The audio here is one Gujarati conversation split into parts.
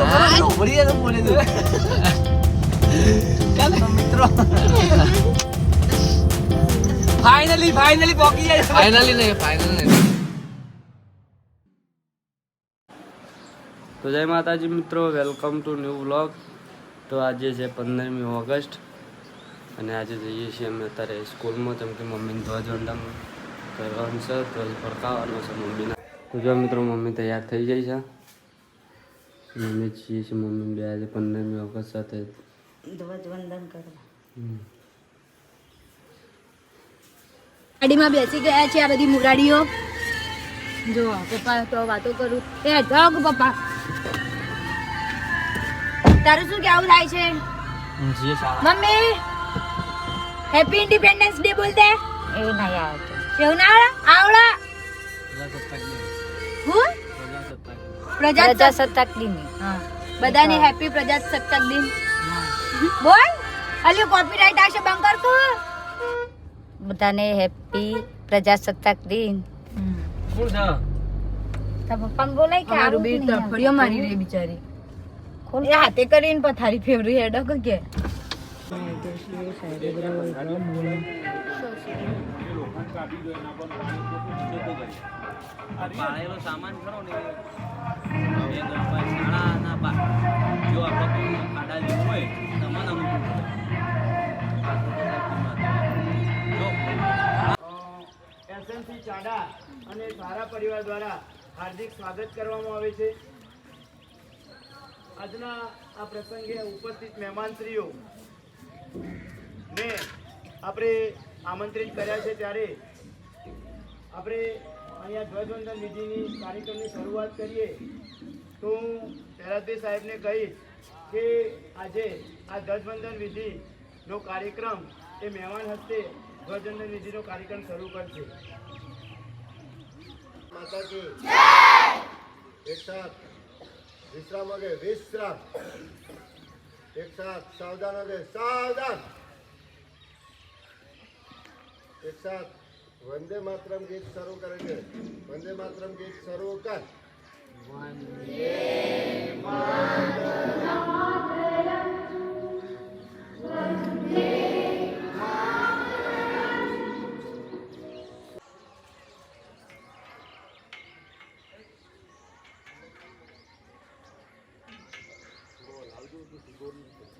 ઉભરી જાય તો બોલે તું ચાલો મિત્રો ફાઇનલી ફાઇનલી પોકી જાય ફાઇનલી નહીં ફાઇનલ નહીં તો જય માતાજી મિત્રો વેલકમ ટુ ન્યૂ વ્લોગ તો આજે છે પંદરમી ઓગસ્ટ અને આજે જઈએ છીએ અમે અત્યારે સ્કૂલમાં જેમ કે મમ્મીને ધ્વજવંદન કરવાનું છે ધ્વજ ફરકાવવાનો છે મમ્મીના. તો જો મિત્રો મમ્મી તૈયાર થઈ જાય છે. મમ્મી છીએ છીએ મમ્મી બે આજે પંદરમી ઓગસ્ટ સાથે ધ્વજવંદન કરવા. ગાડીમાં બેસી ગયા છે આ બધી મુરાડીઓ જો પપ્પા તો વાતો કરું. એ જાગ પપ્પા. તારું શું કેવું થાય છે? મમ્મી હેપી ઇન્ડિપેન્ડન્સ ડે બોલ દે. એવું નહીં આવતું. એવું ના આવડે? આવડે. હું? પ્રજાસત્તાક દિન. બધાને હેપી પ્રજાસત્તાક દિન. બોલ અલી કોપીરાઈટ આવશે બંધ કર તું. બધાને હેપી પ્રજાસત્તાક દિન. કોણ છે? તારા પપ્પાને બોલાય કે મારું આવું બે તફડીઓ મારી રે બિચારી. ખોલ. એ હાથે કરીને પથારી ફેવરી હેડો કે પાળેલો સામાન ખરો ને શાળાના ચાડા અને સારા પરિવાર દ્વારા હાર્દિક સ્વાગત કરવામાં આવે છે. આજના આ પ્રસંગે ઉપસ્થિત મહેમાનશ્રીઓ ને આપણે આમંત્રિત કર્યા છે ત્યારે આપણે અહીંયા ધ્વજવંદન વિધિની કાર્યક્રમની શરૂઆત કરીએ, તો હું શરદભાઈ સાહેબને કહીશ કે આજે આ ધ્વજવંદન વિધિનો કાર્યક્રમ એ મહેમાન હસ્તે ધ્વજવંદન વિધિનો કાર્યક્રમ શરૂ કરશે. માતાજી, એક સાથ વિશ્રામ અગે વિશ્રામ. એક સાથ સાવધાન અગે સાવધાન. એક સાથ वंदे मातरम गीत सर्व करायचे वंदे मातरम गीत सर्व कर वंदे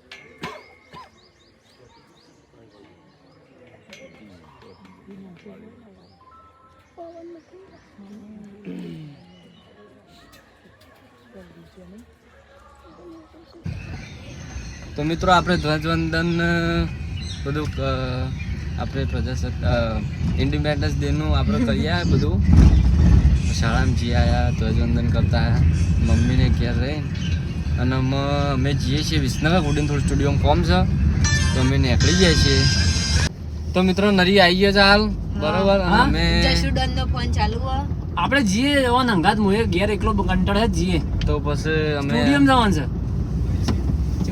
Thank you. તો મિત્રો, આપણે ધ્વજવંદન બધું આપણે પ્રજાસત્તાક ઇન્ડિપેન્ડન્સ ડેનું આપણે કરીએ બધું. શાળામાં જઈ આવ્યા ધ્વજવંદન કરતા મમ્મીને ઘેર રહી. અને અમે જઈએ છીએ વિસનગર ઉડીને થોડું સ્ટુડિયોમાં કોમ છે. તો અમે નીકળી જાય છીએ. તો મિત્રો નરી આવી ગયો ચાલ બરોબર અમે જશુડન નો ફોન ચાલુ હો આપણે જીએ જવાનું હંગાત મુએ ઘેર એકલો કંટાળે જ જીએ. તો પછી અમે સ્ટુડિયમ જવાનું છે.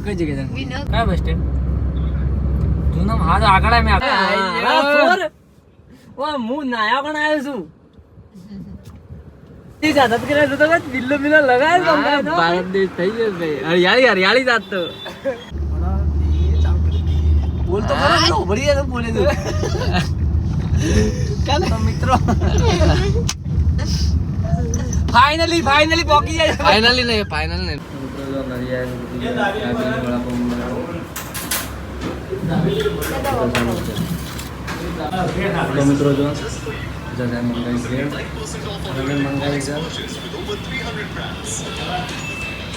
કઈ જગ્યાએ જવાનું? કયા બસ સ્ટેન્ડ? જૂના હા તો આગળ અમે ઓ હું નાયા પણ આવ્યો છું. જાત કર્યા તો બિલ્લો બિલ્લો લગાવ્યો ભારત દેશ થઈ ગયો ભાઈ હરિયાળી હરિયાળી જાત તો. બોલ તો ખરો ને ઉભરી જાય બોલે તું. ચાલો. તો મિત્રો. ફાઇનલી ફાઇનલી પોકી જાય. ફાઇનલી નહીં ફાઇનલ નહીં. મિત્રો જો જગા મંગાવી છે. મંગાવી છે.